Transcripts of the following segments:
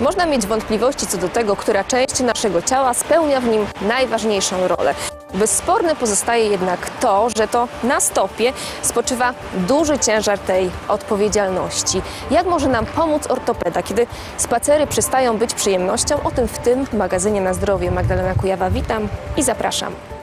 można mieć wątpliwości co do tego, która część naszego ciała spełnia w nim najważniejszą rolę. Bezsporne pozostaje jednak to, że to na stopie spoczywa duży ciężar tej odpowiedzialności. Jak może nam pomóc ortopeda, kiedy spacery przestają być przyjemnością? O tym w tym magazynie na zdrowie. Magdalena Kujawa, witam i zapraszam.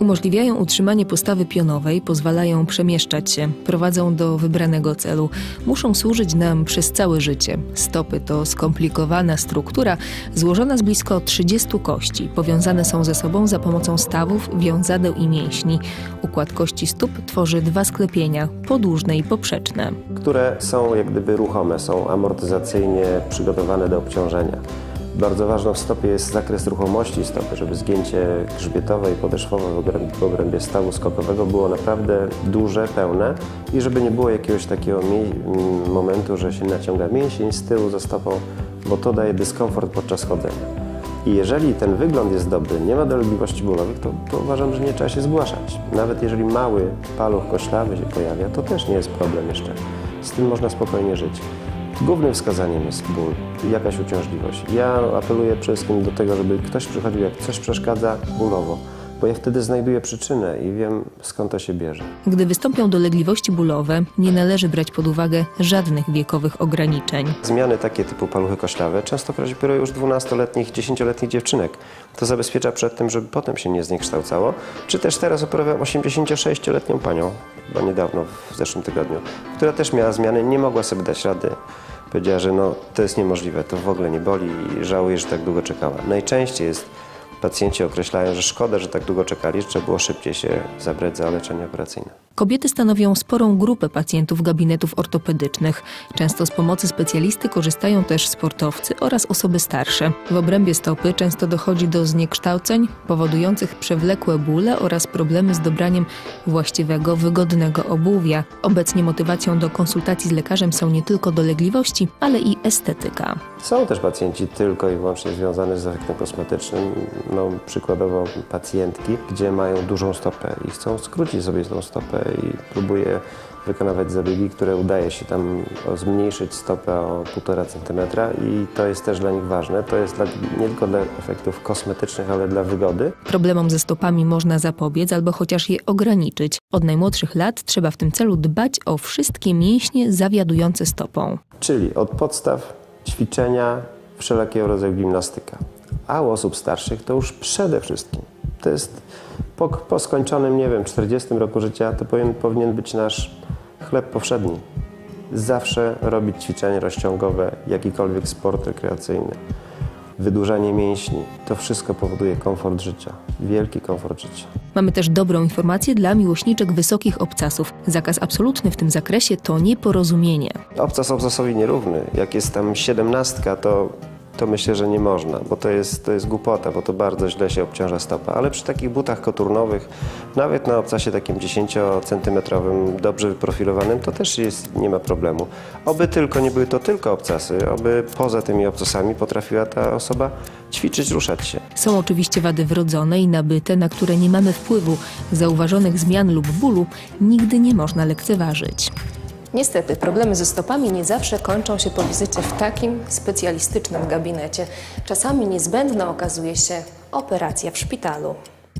Umożliwiają utrzymanie postawy pionowej, pozwalają przemieszczać się, prowadzą do wybranego celu. Muszą służyć nam przez całe życie. Stopy to skomplikowana struktura złożona z blisko 30 kości. Powiązane są ze sobą za pomocą stawów, wiązadeł i mięśni. Układ kości stóp tworzy dwa sklepienia, podłużne i poprzeczne. które są jak gdyby ruchome, są amortyzacyjnie przygotowane do obciążenia. Bardzo ważną w stopie jest zakres ruchomości stopy, żeby zgięcie grzbietowe i podeszwowe w obrębie, stawu skokowego było naprawdę duże, pełne i żeby nie było jakiegoś takiego mie- m, momentu, że się naciąga mięsień z tyłu za stopą, bo to daje dyskomfort podczas chodzenia. I jeżeli ten wygląd jest dobry, nie ma dolegliwości bólowych, to, to uważam, że nie trzeba się zgłaszać. Nawet jeżeli mały paluch koślawy się pojawia, to też nie jest problem jeszcze. Z tym można spokojnie żyć. Głównym wskazaniem jest ból, jakaś uciążliwość. Ja apeluję przede wszystkim do tego, żeby ktoś przychodził, jak coś przeszkadza, bólowo, bo ja wtedy znajduję przyczynę i wiem, skąd to się bierze. Gdy wystąpią dolegliwości bólowe, nie należy brać pod uwagę żadnych wiekowych ograniczeń. Zmiany takie typu paluchy koślawe często operują już 12-letnich, 10-letnich dziewczynek. To zabezpiecza przed tym, żeby potem się nie zniekształcało. Czy też teraz operowałem 86-letnią panią, bo niedawno, w zeszłym tygodniu, która też miała zmiany, nie mogła sobie dać rady. Powiedziała, że no, to jest niemożliwe, to w ogóle nie boli i żałuje, że tak długo czekała. Najczęściej jest, pacjenci określają, że szkoda, że tak długo czekali, że trzeba było szybciej się zabrać za leczenie operacyjne. Kobiety stanowią sporą grupę pacjentów gabinetów ortopedycznych. Często z pomocy specjalisty korzystają też sportowcy oraz osoby starsze. W obrębie stopy często dochodzi do zniekształceń powodujących przewlekłe bóle oraz problemy z dobraniem właściwego, wygodnego obuwia. Obecnie motywacją do konsultacji z lekarzem są nie tylko dolegliwości, ale i estetyka. Są też pacjenci tylko i wyłącznie związane z efektem kosmetycznym. No, przykładowo pacjentki, gdzie mają dużą stopę i chcą skrócić sobie tą stopę i próbuje wykonywać zabiegi, które udaje się tam zmniejszyć stopę o 1,5 cm i to jest też dla nich ważne. To jest dla, nie tylko dla efektów kosmetycznych, ale dla wygody. Problemom ze stopami można zapobiec albo chociaż je ograniczyć. Od najmłodszych lat trzeba w tym celu dbać o wszystkie mięśnie zawiadujące stopą. Czyli od podstaw ćwiczenia wszelkiego rodzaju gimnastyka. A u osób starszych to już przede wszystkim. To jest po, po skończonym, nie wiem, 40 roku życia, to powinien, powinien być nasz chleb powszedni. Zawsze robić ćwiczenie rozciągowe, jakikolwiek sport rekreacyjny. Wydłużanie mięśni, to wszystko powoduje komfort życia, wielki komfort życia. Mamy też dobrą informację dla miłośniczek wysokich obcasów. Zakaz absolutny w tym zakresie to nieporozumienie. Obcas obcasowi nierówny. Jak jest tam siedemnastka, to, to myślę, że nie można, bo to jest, to jest głupota, bo to bardzo źle się obciąża stopa. Ale przy takich butach koturnowych, nawet na obcasie takim 10-centymetrowym, dobrze wyprofilowanym, to też jest, nie ma problemu. Oby tylko nie były to tylko obcasy, oby poza tymi obcasami potrafiła ta osoba ćwiczyć, ruszać się. Są oczywiście wady wrodzone i nabyte, na które nie mamy wpływu. Zauważonych zmian lub bólu nigdy nie można lekceważyć. Niestety, problemy ze stopami nie zawsze kończą się po wizycie w takim specjalistycznym gabinecie. Czasami niezbędna okazuje się operacja w szpitalu.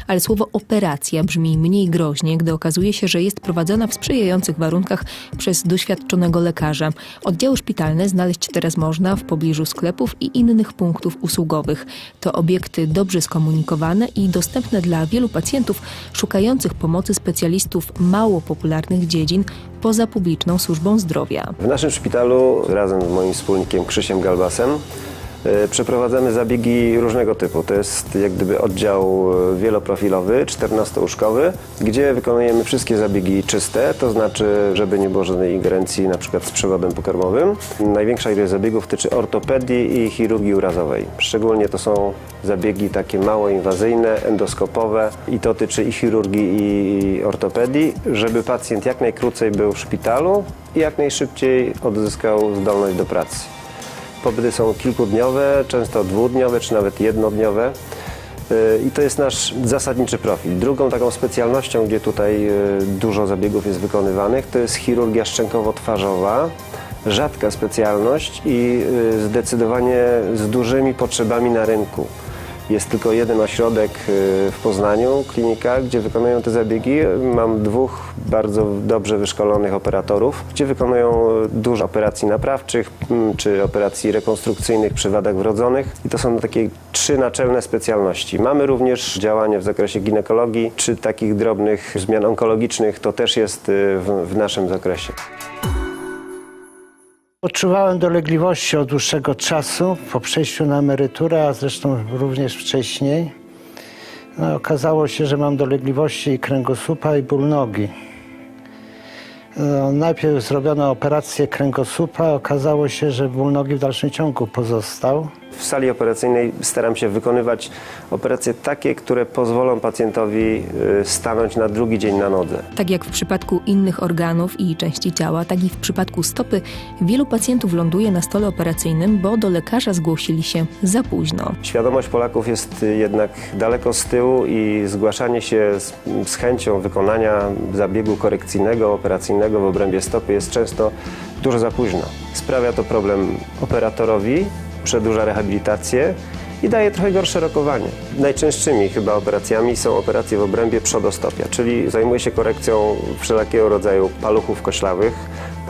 Ale słowo operacja brzmi mniej groźnie, gdy okazuje się, że jest prowadzona w sprzyjających warunkach przez doświadczonego lekarza. Oddziały szpitalne znaleźć teraz można w pobliżu sklepów i innych punktów usługowych. To obiekty dobrze skomunikowane i dostępne dla wielu pacjentów szukających pomocy specjalistów mało popularnych dziedzin poza publiczną służbą zdrowia. W naszym szpitalu razem z moim wspólnikiem Krzysiem Galbasem przeprowadzamy zabiegi różnego typu. To jest jak gdyby oddział e, wieloprofilowy, 14-łóżkowy, gdzie wykonujemy wszystkie zabiegi czyste, to znaczy, żeby nie było żadnej ingerencji na przykład z przewodem pokarmowym. Największa ilość zabiegów tyczy ortopedii i chirurgii urazowej. Szczególnie to są zabiegi takie mało inwazyjne, endoskopowe i to tyczy i chirurgii i ortopedii, żeby pacjent jak najkrócej był w szpitalu i jak najszybciej odzyskał zdolność do pracy. Pobyty są kilkudniowe, często dwudniowe czy nawet jednodniowe. Yy, I to jest nasz zasadniczy profil. Drugą taką specjalnością, gdzie tutaj yy, dużo zabiegów jest wykonywanych, to jest chirurgia szczękowo-twarzowa rzadka specjalność i y, zdecydowanie z dużymi potrzebami na rynku. Jest tylko jeden ośrodek y, w Poznaniu, klinika, gdzie wykonują te zabiegi. Mam dwóch bardzo dobrze wyszkolonych operatorów, gdzie wykonują dużo operacji naprawczych mm, czy operacji rekonstrukcyjnych przy wadach wrodzonych. I to są takie trzy naczelne specjalności. Mamy również działanie w zakresie ginekologii czy takich drobnych zmian onkologicznych. To też jest y, w, w naszym zakresie. Odczuwałem dolegliwości od dłuższego czasu po przejściu na emeryturę, a zresztą również wcześniej. No, okazało się, że mam dolegliwości kręgosłupa i ból nogi. No, najpierw zrobiono operację kręgosłupa, okazało się, że ból nogi w dalszym ciągu pozostał. W sali operacyjnej staram się wykonywać operacje takie, które pozwolą pacjentowi y, stanąć na drugi dzień na nodze. Tak jak w przypadku innych organów i części ciała, tak i w przypadku stopy, wielu pacjentów ląduje na stole operacyjnym, bo do lekarza zgłosili się za późno. Świadomość Polaków jest y, jednak daleko z tyłu i zgłaszanie się z, z chęcią wykonania zabiegu korekcyjnego, operacyjnego w obrębie stopy jest często dużo za późno. Sprawia to problem operatorowi, przedłuża rehabilitację i daje trochę gorsze rokowanie. Najczęstszymi chyba operacjami są operacje w obrębie przodostopia, czyli zajmuje się korekcją wszelakiego rodzaju paluchów koślawych,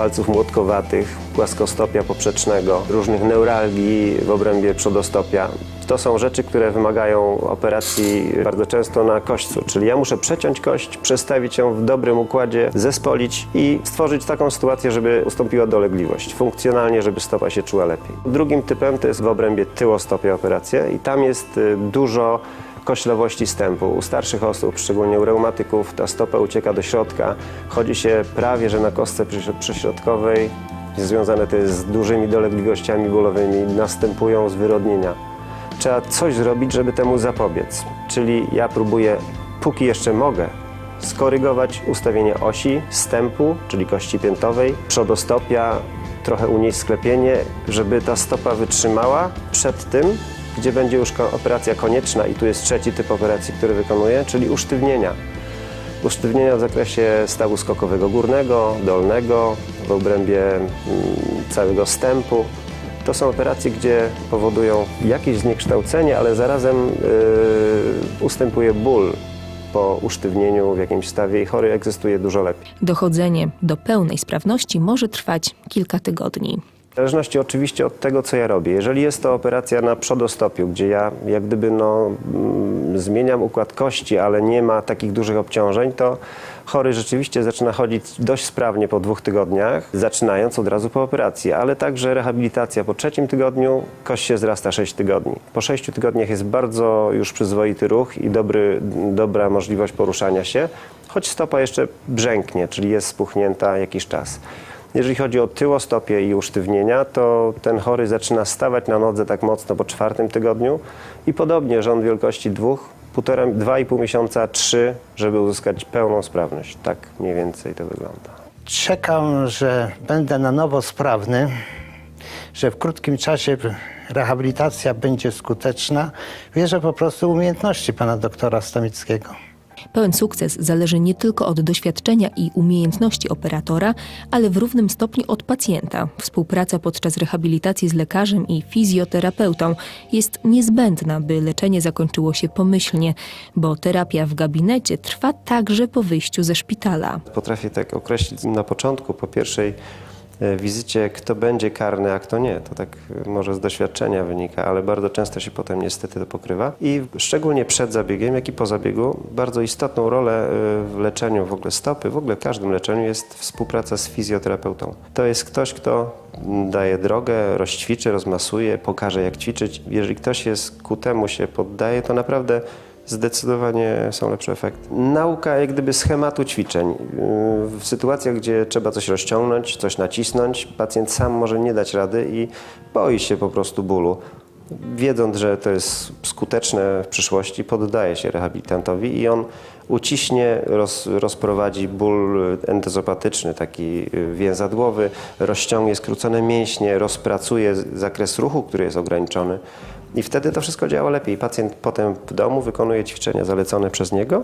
palców młotkowatych, płaskostopia poprzecznego, różnych neuralgii w obrębie przodostopia. To są rzeczy, które wymagają operacji bardzo często na kośćcu, czyli ja muszę przeciąć kość, przestawić ją w dobrym układzie, zespolić i stworzyć taką sytuację, żeby ustąpiła dolegliwość, funkcjonalnie, żeby stopa się czuła lepiej. Drugim typem to jest w obrębie tyłostopia operacja i tam jest y, dużo koślowości stępu. U starszych osób, szczególnie u reumatyków, ta stopa ucieka do środka. Chodzi się prawie, że na kostce przyśrod- przyśrodkowej. Związane to jest z dużymi dolegliwościami bólowymi. Następują zwyrodnienia. Trzeba coś zrobić, żeby temu zapobiec. Czyli ja próbuję, póki jeszcze mogę, skorygować ustawienie osi, stępu, czyli kości piętowej, przodostopia, trochę unieść sklepienie, żeby ta stopa wytrzymała przed tym, gdzie będzie już operacja konieczna i tu jest trzeci typ operacji, który wykonuję, czyli usztywnienia. Usztywnienia w zakresie stawu skokowego górnego, dolnego, w obrębie mm, całego stępu. To są operacje, gdzie powodują jakieś zniekształcenie, ale zarazem yy, ustępuje ból po usztywnieniu w jakimś stawie i chory egzystuje dużo lepiej. Dochodzenie do pełnej sprawności może trwać kilka tygodni. W zależności oczywiście od tego, co ja robię. Jeżeli jest to operacja na przodostopiu, gdzie ja jak gdyby no, mm, zmieniam układ kości, ale nie ma takich dużych obciążeń, to chory rzeczywiście zaczyna chodzić dość sprawnie po dwóch tygodniach, zaczynając od razu po operacji, ale także rehabilitacja po trzecim tygodniu, kość się zrasta 6 tygodni. Po 6 tygodniach jest bardzo już przyzwoity ruch i dobry, dobra możliwość poruszania się, choć stopa jeszcze brzęknie, czyli jest spuchnięta jakiś czas. Jeżeli chodzi o tyłostopie i usztywnienia, to ten chory zaczyna stawać na nodze tak mocno po czwartym tygodniu i podobnie rząd wielkości dwóch, półtora, dwa i pół miesiąca, trzy, żeby uzyskać pełną sprawność. Tak mniej więcej to wygląda. Czekam, że będę na nowo sprawny, że w krótkim czasie rehabilitacja będzie skuteczna. Wierzę po prostu w umiejętności pana doktora Stamickiego. Pełen sukces zależy nie tylko od doświadczenia i umiejętności operatora, ale w równym stopniu od pacjenta. Współpraca podczas rehabilitacji z lekarzem i fizjoterapeutą jest niezbędna, by leczenie zakończyło się pomyślnie, bo terapia w gabinecie trwa także po wyjściu ze szpitala. Potrafię tak określić na początku, po pierwszej wizycie, kto będzie karny, a kto nie. To tak e, może z doświadczenia wynika, ale bardzo często się potem niestety to pokrywa. I szczególnie przed zabiegiem, jak i po zabiegu, bardzo istotną rolę e, w leczeniu w ogóle stopy, w ogóle w każdym leczeniu jest współpraca z fizjoterapeutą. To jest ktoś, kto daje drogę, rozćwiczy, rozmasuje, pokaże jak ćwiczyć. Jeżeli ktoś jest ku temu się poddaje, to naprawdę zdecydowanie są lepsze efekty. Nauka jak gdyby schematu ćwiczeń. Yy, W sytuacjach, gdzie trzeba coś rozciągnąć, coś nacisnąć, pacjent sam może nie dać rady i boi się po prostu bólu. Wiedząc, że to jest skuteczne w przyszłości, poddaje się rehabilitantowi i on uciśnie, roz, rozprowadzi ból endozopatyczny, taki yy, więzadłowy, rozciągnie skrócone mięśnie, rozpracuje zakres ruchu, który jest ograniczony. I wtedy to wszystko działa lepiej. Pacjent potem w domu wykonuje ćwiczenia zalecone przez niego,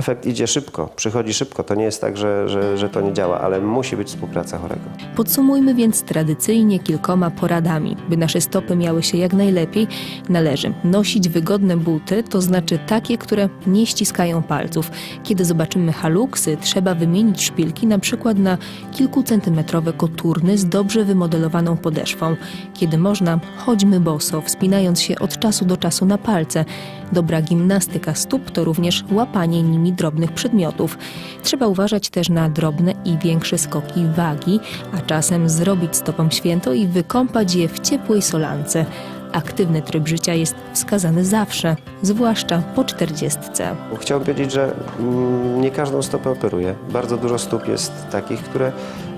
Efekt idzie szybko, przychodzi szybko. To nie jest tak, że, że, że to nie działa, ale musi być współpraca chorego. Podsumujmy więc tradycyjnie kilkoma poradami. By nasze stopy miały się jak najlepiej, należy nosić wygodne buty, to znaczy takie, które nie ściskają palców. Kiedy zobaczymy haluksy, trzeba wymienić szpilki na przykład na kilkucentymetrowe koturny z dobrze wymodelowaną podeszwą. Kiedy można, chodźmy boso, wspinając się od czasu do czasu na palce. Dobra gimnastyka stóp to również łapanie nimi drobnych przedmiotów. Trzeba uważać też na drobne i większe skoki wagi, a czasem zrobić stopom święto i wykąpać je w ciepłej solance. Aktywny tryb życia jest wskazany zawsze, zwłaszcza po czterdziestce. Chciałbym powiedzieć, że mm, nie każdą stopę operuję. Bardzo dużo stóp jest takich, które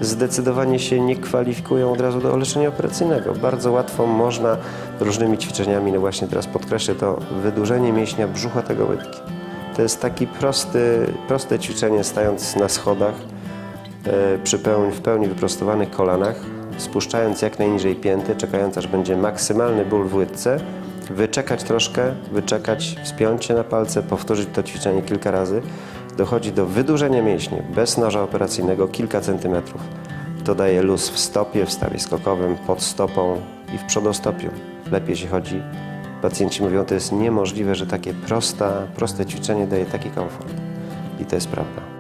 zdecydowanie się nie kwalifikują od razu do leczenia operacyjnego. Bardzo łatwo można różnymi ćwiczeniami, no właśnie teraz podkreślę to, wydłużenie mięśnia brzucha tego łydki. To jest taki prosty, proste ćwiczenie stając na schodach e, przy pełni, w pełni wyprostowanych kolanach, spuszczając jak najniżej pięty, czekając aż będzie maksymalny ból w łydce, wyczekać troszkę, wyczekać, wspiąć się na palce, powtórzyć to ćwiczenie kilka razy. Dochodzi do wydłużenia mięśni bez noża operacyjnego kilka centymetrów. To daje luz w stopie, w stawie skokowym, pod stopą i w przodostopiu. Lepiej się chodzi. Pacjenci mówią, to jest niemożliwe, że takie prosta, proste ćwiczenie daje taki komfort. I to jest prawda.